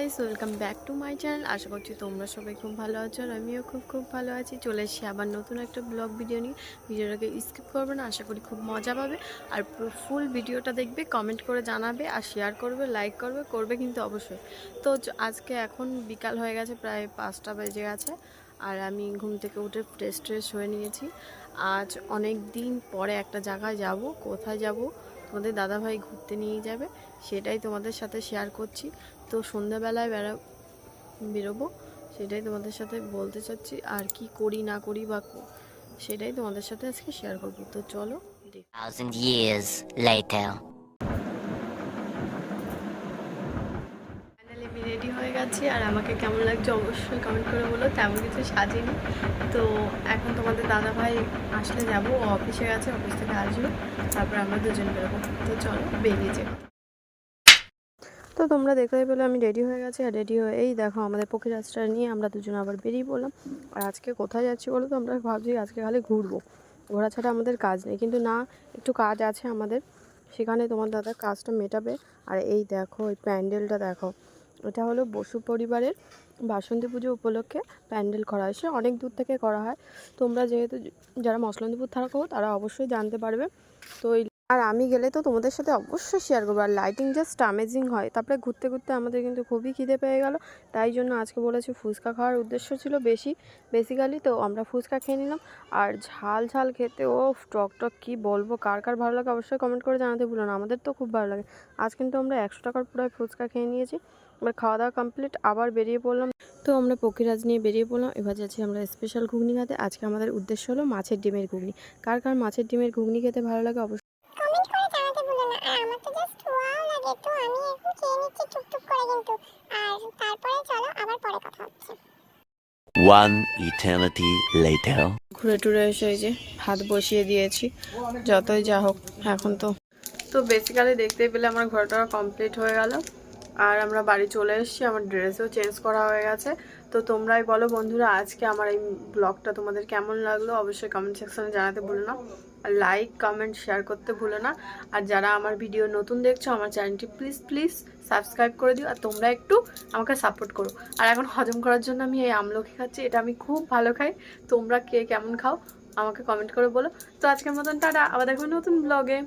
Guys welcome back to my channel আশা করছি তোমরা সবাই খুব ভালো আছো আর আমিও খুব খুব ভালো আছি। চলে এসেছি আবার নতুন একটা ব্লগ ভিডিও নিয়ে। ভিডিওটাকে স্কিপ করবে না, আশা করি খুব মজা পাবে। আর ফুল ভিডিওটা দেখবে কমেন্ট করে জানাবে আর শেয়ার করবে লাইক করবে করবে কিন্তু অবশ্যই। তো আজকে এখন বিকাল হয়ে গেছে, প্রায় পাঁচটা বেজে গেছে। আর আমি ঘুম থেকে উঠে ফ্রেশ ট্রেশ হয়ে নিয়েছি। আজ অনেক দিন পরে একটা জায়গায় যাব, কোথায় যাব তোমাদের দাদাভাই ঘুরতে নিয়ে যাবে সেটাই তোমাদের সাথে শেয়ার করছি। তো সন্ধ্যাবেলায় বেড়া বেরোবো সেটাই তোমাদের সাথে বলতে চাচ্ছি আর কি করি না করি বা সেটাই তোমাদের সাথে আজকে শেয়ার করব। তো চলো রেডি হয়ে গেছি আর আমাকে কেমন লাগছে অবশ্যই কমেন্ট করে বলো তেমন কিছু সাজিনি। তো এখন তোমাদের দাদা ভাই আসলে যাব, ও অফিসে গেছে, অফিস থেকে আসবে তারপর আমরা দুজন বেরোবো। তো চলো, বেরিয়ে যাব তো তোমরা দেখতেই পেলে আমি রেডি হয়ে গেছি, আর রেডি হয়ে এই দেখো আমাদের পক্ষী রাস্তা নিয়ে আমরা দুজন আবার বেরিয়ে পড়লাম। আর আজকে কোথায় যাচ্ছি বলো তো? আমরা ভাবছি আজকে খালি ঘুরবো। ঘোরা ছাড়া আমাদের কাজ নেই। কিন্তু না, একটু কাজ আছে আমাদের। সেখানে তোমার দাদা কাজটা মেটাবে। আর এই দেখো এই প্যান্ডেলটা দেখো। এটা হলো বসু পরিবারের বাসন্তী পুজো উপলক্ষে প্যান্ডেল করা হয়। সে অনেক দূর থেকে করা হয়। তোমরা যেহেতু যারা মসলন্দপুর থাকো, তারা অবশ্যই জানতে পারবে। তো এই আর আমি গেলে তো তোমাদের সাথে অবশ্যই শেয়ার করব। আর লাইটিং জাস্ট অ্যামেজিং হয়। তারপরে ঘুরতে ঘুরতে আমাদের কিন্তু খুবই খিদে পেয়ে গেল। তাই জন্য আজকে বলেছি ফুচকা খাওয়ার উদ্দেশ্য ছিল বেশি। বেসিক্যালি তো আমরা ফুচকা খেয়ে নিলাম। আর ঝাল ঝাল খেতে ও টক টক কী বলব? কার কার ভালো লাগে অবশ্যই কমেন্ট করে জানাতে ভুলো না। আমাদের তো খুব ভালো লাগে। আজ কিন্তু আমরা একশো টাকার পুরো ফুচকা খেয়ে নিয়েছি। এবার খাওয়া দাওয়া কমপ্লিট আবার বেরিয়ে পড়লাম। তো আমরা পক্ষীরাজ নিয়ে বেরিয়ে পড়লাম। এবার যাচ্ছি আমরা স্পেশাল ঘুগনি খেতে। আজকে আমাদের উদ্দেশ্য হলো মাছের ডিমের ঘুগনি। কার কার মাছের ডিমের ঘুগনি খেতে ভালো লাগে অবশ্যই কমেন্ট করে জানাতে ভুলো না আর আমার তো জাস্ট ওয়াও লাগে তো আমি এখন খেয়ে নিচ্ছি টুকটুক করে কিন্তু আর তারপরে চলো আবার পরে কথা হচ্ছে One eternity later. ঘুরে টুরে এসে এই যে ভাত বসিয়ে দিয়েছি, যতই যা হোক এখন তো। তো বেসিক্যালি দেখতে পেলে আমার ঘোরাটা কমপ্লিট হয়ে গেল। আর আমরা বাড়ি চলে এসেছি, আমার ড্রেসও চেঞ্জ করা হয়ে গেছে। তো তোমরাই বলো বন্ধুরা, আজকে আমার এই ব্লগটা তোমাদের কেমন লাগল? অবশ্যই কমেন্ট সেকশনে জানাতে ভুলো না। লাইক কমেন্ট শেয়ার করতে ভুলো না। আর যারা আমার ভিডিও নতুন দেখছ, আমার চ্যানেলটি প্লিজ প্লিজ সাবস্ক্রাইব করে দিও। আর তোমরা একটু আমাকে সাপোর্ট করো। আর এখন হজম করার জন্য আমি এই আমলকি খাচ্ছি, এটা আমি খুব ভালো খাই। তোমরা কে কেমন খাও, আমাকে কমেন্ট করে বলো। তো আজকের মতন টাটা, আবার দেখো নতুন ব্লগে